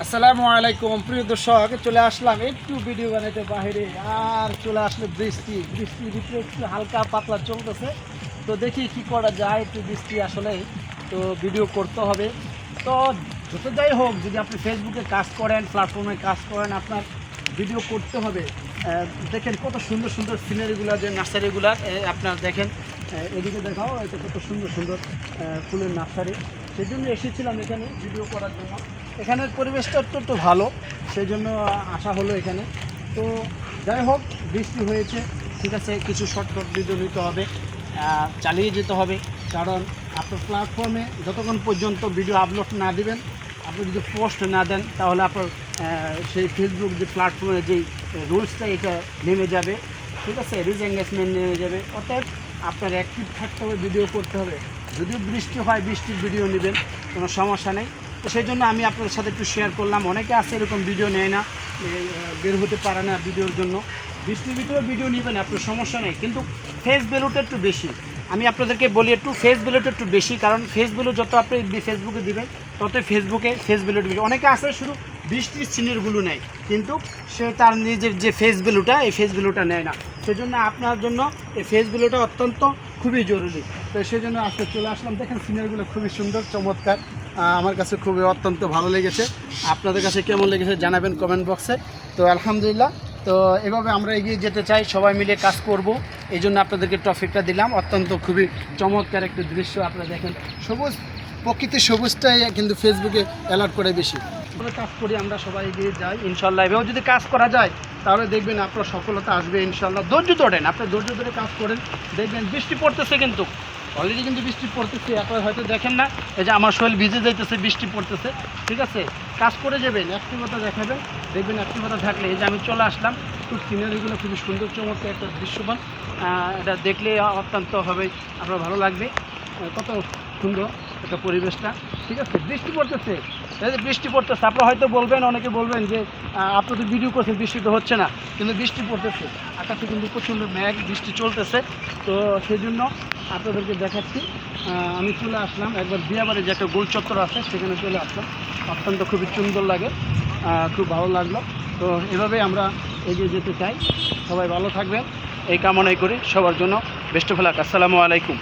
আসসালামু আলাইকুম, প্রিয় দর্শক, চলে আসলাম একটু ভিডিও বানাইতে বাইরে আর চলে আসলো বৃষ্টি। বৃষ্টির ভিতরে একটু হালকা পাতলা চলতেছে। তো দেখি কি করা যায়, একটু বৃষ্টি আসলে তো ভিডিও করতে হবে। তো যত যাই হোক, যদি আপনি ফেসবুকে কাজ করেন প্ল্যাটফর্মে কাজ করেন, আপনার ভিডিও করতে হবে। দেখেন কত সুন্দর সুন্দর সিনারিগুলো যে নার্সারিগুলো আপনার দেখেন। এদিকে দেখাও, এটা কত সুন্দর সুন্দর ফুলের নার্সারি সেই জন্য এসেছিলাম এখানে ভিডিও করার জন্য। এখানের পরিবেশটা একটু ভালো সেই জন্য আসা হলো এখানে। তো যাই হোক, বৃষ্টি হয়েছে, ঠিক আছে, কিছু শর্টকট ভিডিও নিতে হবে চালিয়ে যেতে হবে, কারণ আপনার প্ল্যাটফর্মে যতক্ষণ পর্যন্ত ভিডিও আপলোড না দিবেন, আপনি যদি পোস্ট না দেন, তাহলে আপনার সেই ফেসবুক যে প্ল্যাটফর্মে যেই রুলসটা এটা নেমে যাবে, ঠিক আছে রিচ এঙ্গেজমেন্ট নেমে যাবে অর্থাৎ আপনার অ্যাক্টিভ থাকতে হবে ভিডিও করতে হবে। যদিও বৃষ্টি হয়, বৃষ্টির ভিডিও নেবেন, কোনো সমস্যা নেই। তো সেই জন্য আমি আপনাদের সাথে একটু শেয়ার করলাম। অনেকে আছে এরকম ভিডিও নেয় না বের হতে পারে না ভিডিওর জন্য। বৃষ্টির ভিতরে ভিডিও নেবেন, আপনার সমস্যা নেই। কিন্তু ফেস ভ্যালুটা একটু বেশি। আমি আপনাদেরকে বলি, একটু ফেস ভ্যালুটা একটু বেশি, কারণ ফেস ভ্যালু যত আপনি ফেসবুকে দিবেন তত ফেসবুকে ফেস ভ্যালুটা বেশি। অনেকে আছে শুধু বৃষ্টির সিনেরগুলো নেয়, কিন্তু সে তার নিজের যে ফেস ভ্যালুটা এই ফেস ভ্যালুটা নেয় না। সেজন্য আপনার জন্য এই ফেস ভ্যালুটা অত্যন্ত খুবই জরুরি। তো সেই জন্য আজকে চলে আসলাম। দেখেন সিনারিগুলো খুবই সুন্দর, চমৎকার। আমার কাছে খুবই অত্যন্ত ভালো লেগেছে। আপনাদের কাছে কেমন লেগেছে জানাবেন কমেন্ট বক্সে তো আলহামদুলিল্লাহ, তো এভাবে আমরা এগিয়ে যেতে চাই, সবাই মিলে কাজ করব। এই জন্য আপনাদেরকে টপিকটা দিলাম। অত্যন্ত খুবই চমৎকার একটা দৃশ্য আপনারা দেখেন। সবুজ প্রকৃতির সবুজটাই কিন্তু ফেসবুকে অ্যালার্ট করে বেশি। কাজ করি আমরা সবাই এগিয়ে যাই, ইনশাল্লাহ। এভাবে যদি কাজ করা যায়, তাহলে দেখবেন আপনার সফলতা আসবে ইনশাল্লাহ। ধৈর্য ধরেন, আপনি ধৈর্য ধরে কাজ করেন। দেখবেন বৃষ্টি পড়তেছে কিন্তু। অলরেডি কিন্তু বৃষ্টি পড়তেছে এখন হয়তো দেখেন না। এই যে আমার শরীর ভিজে যাইতেছে, বৃষ্টি পড়তেছে, ঠিক আছে? কাজ করে যাবেন অ্যাক্টিভতা দেখাবেন, দেখবেন অ্যাক্টিভতা থাকলে। এই যে আমি চলে আসলাম খুব সিনারিগুলো খুবই সুন্দর, চমৎকার একটা দৃশ্যমান। এটা দেখলে অত্যন্ত হবে, আপনার ভালো লাগবে। কত সুন্দর একটা পরিবেশটা, ঠিক আছে? বৃষ্টি পড়তেছে। বৃষ্টি পড়তেছে। আপনারা হয়তো বলবেন, অনেকে বলবেন যে আপনি তো ভিডিও করছেন, বৃষ্টি তো হচ্ছে না। কিন্তু বৃষ্টি পড়তেছে। আকাশে কিন্তু প্রচণ্ড মেঘ, বৃষ্টি চলতেছে। তো সেই জন্য আপনাদেরকে দেখাচ্ছি। আমি চলে আসলাম। একবার বিয়াবাড়ি যে একটা গোল চত্বর আছে, সেখানে চলে আসলাম। অত্যন্ত খুবই সুন্দর লাগে। খুব ভালো লাগল। তো এভাবেই আমরা এগিয়ে যেতে চাই। সবাই ভালো থাকবেন। এই কামনাই করি সবার জন্য। Best of luck. আসসালামু আলাইকুম।